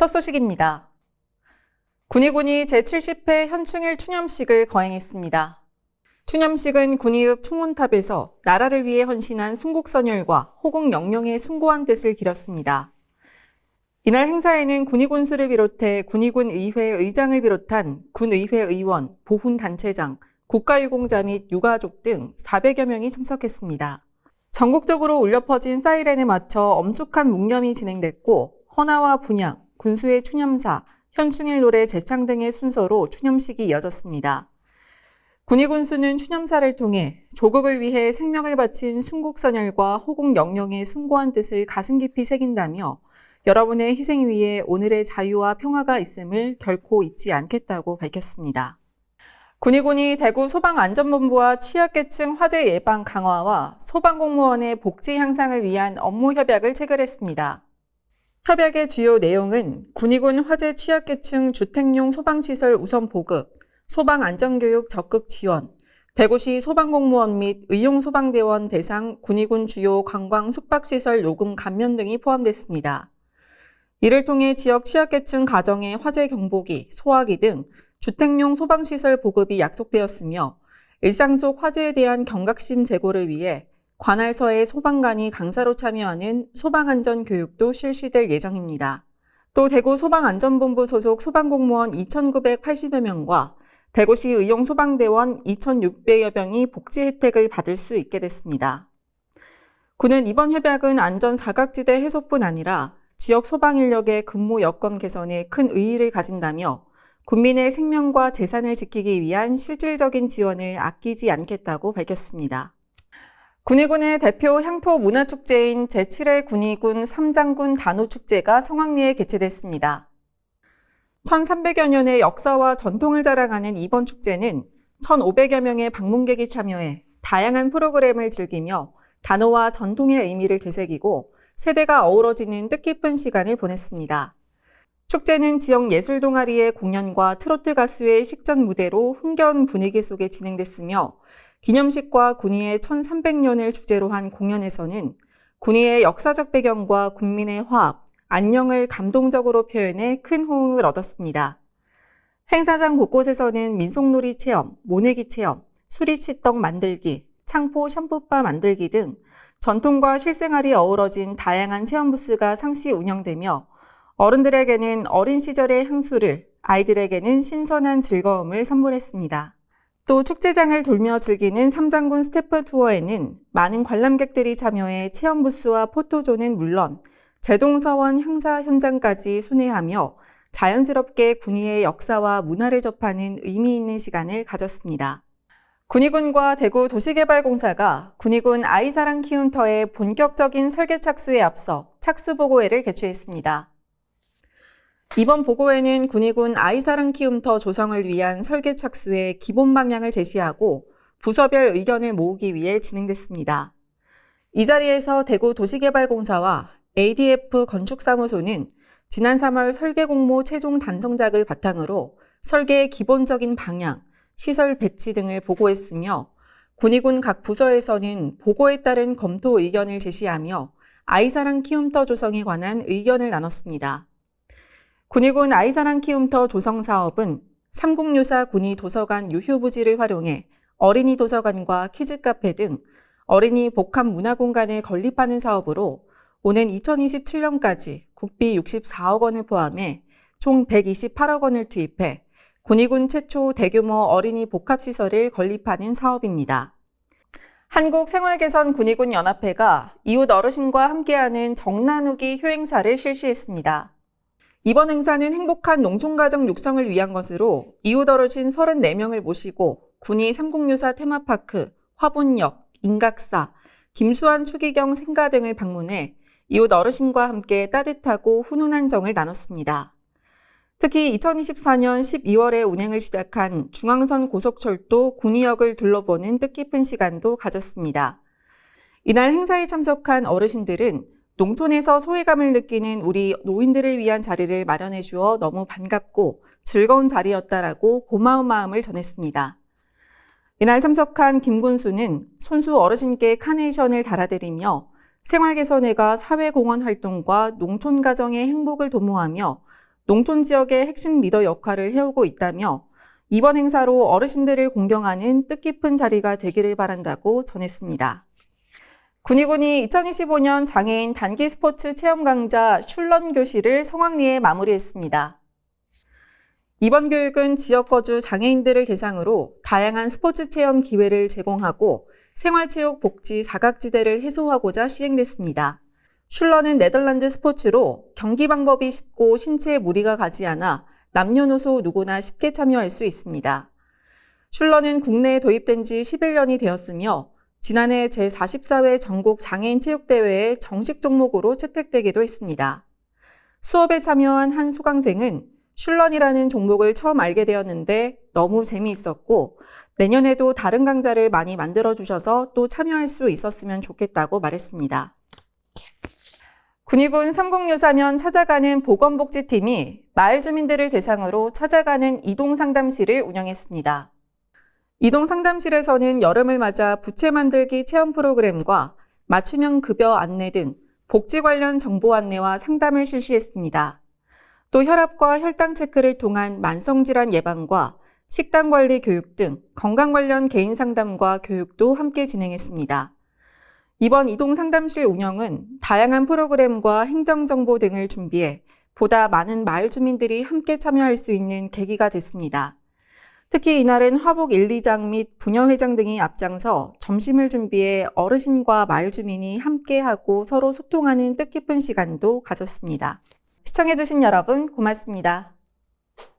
첫 소식입니다. 군의군이 제70회 현충일 추념식을 거행했습니다. 추념식은 군의읍 충문탑에서 나라를 위해 헌신한 순국선열과 호국 영령의 숭고한 뜻을 기렸습니다. 이날 행사에는 군의군수를 비롯해 군의군 의회 의장을 비롯한 군의회 의원, 보훈단체장, 국가유공자 및 유가족 등 400여 명이 참석했습니다. 전국적으로 울려 퍼진 사이렌에 맞춰 엄숙한 묵념이 진행됐고 헌화와 분양, 군수의 추념사, 현충일 노래 제창 등의 순서로 추념식이 이어졌습니다. 군의 군수는 추념사를 통해 조국을 위해 생명을 바친 순국선열과 호국 영령의 숭고한 뜻을 가슴 깊이 새긴다며 여러분의 희생 위에 오늘의 자유와 평화가 있음을 결코 잊지 않겠다고 밝혔습니다. 군의군이 대구 소방안전본부와 취약계층 화재 예방 강화와 소방공무원의 복지 향상을 위한 업무 협약을 체결했습니다. 협약의 주요 내용은 군의군 화재 취약계층 주택용 소방시설 우선 보급, 소방 안전교육 적극 지원, 대구시 소방공무원 및 의용소방대원 대상 군의군 주요 관광 숙박시설 요금 감면 등이 포함됐습니다. 이를 통해 지역 취약계층 가정의 화재 경보기, 소화기 등 주택용 소방시설 보급이 약속되었으며 일상 속 화재에 대한 경각심 제고를 위해 관할서의 소방관이 강사로 참여하는 소방안전 교육도 실시될 예정입니다. 또 대구 소방안전본부 소속 소방공무원 2,980여 명과 대구시 의용소방대원 2,600여 명이 복지 혜택을 받을 수 있게 됐습니다. 군은 이번 협약은 안전 사각지대 해소뿐 아니라 지역 소방 인력의 근무 여건 개선에 큰 의의를 가진다며 국민의 생명과 재산을 지키기 위한 실질적인 지원을 아끼지 않겠다고 밝혔습니다. 군의군의 대표 향토 문화축제인 제7회 군의군 삼장군 단오축제가 성황리에 개최됐습니다. 1300여 년의 역사와 전통을 자랑하는 이번 축제는 1500여 명의 방문객이 참여해 다양한 프로그램을 즐기며 단어와 전통의 의미를 되새기고 세대가 어우러지는 뜻깊은 시간을 보냈습니다. 축제는 지역 예술 동아리의 공연과 트로트 가수의 식전 무대로 흥겨운 분위기 속에 진행됐으며 기념식과 군위의 1300년을 주제로 한 공연에서는 군위의 역사적 배경과 국민의 화합, 안녕을 감동적으로 표현해 큰 호응을 얻었습니다. 행사장 곳곳에서는 민속놀이 체험, 모내기 체험, 수리치떡 만들기, 창포 샴푸바 만들기 등 전통과 실생활이 어우러진 다양한 체험 부스가 상시 운영되며 어른들에게는 어린 시절의 향수를, 아이들에게는 신선한 즐거움을 선물했습니다. 또 축제장을 돌며 즐기는 삼장군 스태프 투어에는 많은 관람객들이 참여해 체험 부스와 포토존은 물론 제동서원 행사 현장까지 순회하며 자연스럽게 군위의 역사와 문화를 접하는 의미 있는 시간을 가졌습니다. 군의군과 대구 도시개발공사가 군의군 아이사랑 키움터의 본격적인 설계 착수에 앞서 착수 보고회를 개최했습니다. 이번 보고회는 군의군 아이사랑 키움터 조성을 위한 설계 착수의 기본 방향을 제시하고 부서별 의견을 모으기 위해 진행됐습니다. 이 자리에서 대구 도시개발공사와 ADF 건축사무소는 지난 3월 설계 공모 최종 단성작을 바탕으로 설계의 기본적인 방향, 시설 배치 등을 보고했으며 군의군 각 부서에서는 보고에 따른 검토 의견을 제시하며 아이사랑 키움터 조성에 관한 의견을 나눴습니다. 군의군 아이사랑 키움터 조성 사업은 삼국유사 군의 도서관 유휴부지를 활용해 어린이 도서관과 키즈 카페 등 어린이 복합 문화 공간을 건립하는 사업으로 오는 2027년까지 국비 64억 원을 포함해 총 128억 원을 투입해 군의군 최초 대규모 어린이 복합 시설을 건립하는 사업입니다. 한국생활개선 군의군 연합회가 이웃 어르신과 함께하는 정나누기 효행사를 실시했습니다. 이번 행사는 행복한 농촌가정 육성을 위한 것으로 이웃 어르신 34명을 모시고 군의 삼국유사 테마파크, 화본역, 인각사, 김수환 추기경 생가 등을 방문해 이웃 어르신과 함께 따뜻하고 훈훈한 정을 나눴습니다. 특히 2024년 12월에 운행을 시작한 중앙선 고속철도 군의역을 둘러보는 뜻깊은 시간도 가졌습니다. 이날 행사에 참석한 어르신들은 농촌에서 소외감을 느끼는 우리 노인들을 위한 자리를 마련해 주어 너무 반갑고 즐거운 자리였다라고 고마운 마음을 전했습니다. 이날 참석한 김군수는 손수 어르신께 카네이션을 달아드리며 생활개선회가 사회공헌 활동과 농촌 가정의 행복을 도모하며 농촌 지역의 핵심 리더 역할을 해오고 있다며 이번 행사로 어르신들을 공경하는 뜻깊은 자리가 되기를 바란다고 전했습니다. 군의군이 2025년 장애인 단기 스포츠 체험 강좌 슐런 교실을 성황리에 마무리했습니다. 이번 교육은 지역 거주 장애인들을 대상으로 다양한 스포츠 체험 기회를 제공하고 생활체육 복지 사각지대를 해소하고자 시행됐습니다. 슐러는 네덜란드 스포츠로 경기 방법이 쉽고 신체에 무리가 가지 않아 남녀노소 누구나 쉽게 참여할 수 있습니다. 슐러는 국내에 도입된 지 11년이 되었으며 지난해 제44회 전국 장애인 체육대회에 정식 종목으로 채택되기도 했습니다. 수업에 참여한 한 수강생은 슐런이라는 종목을 처음 알게 되었는데 너무 재미있었고 내년에도 다른 강좌를 많이 만들어 주셔서 또 참여할 수 있었으면 좋겠다고 말했습니다. 군의군 3064면 찾아가는 보건복지팀이 마을 주민들을 대상으로 찾아가는 이동 상담실을 운영했습니다. 이동 상담실에서는 여름을 맞아 부채 만들기 체험 프로그램과 맞춤형 급여 안내 등 복지 관련 정보 안내와 상담을 실시했습니다. 또 혈압과 혈당 체크를 통한 만성질환 예방과 식단 관리 교육 등 건강 관련 개인 상담과 교육도 함께 진행했습니다. 이번 이동 상담실 운영은 다양한 프로그램과 행정 정보 등을 준비해 보다 많은 마을 주민들이 함께 참여할 수 있는 계기가 됐습니다. 특히 이날은 화북 1, 2장 및 부녀회장 등이 앞장서 점심을 준비해 어르신과 마을 주민이 함께하고 서로 소통하는 뜻깊은 시간도 가졌습니다. 시청해주신 여러분 고맙습니다.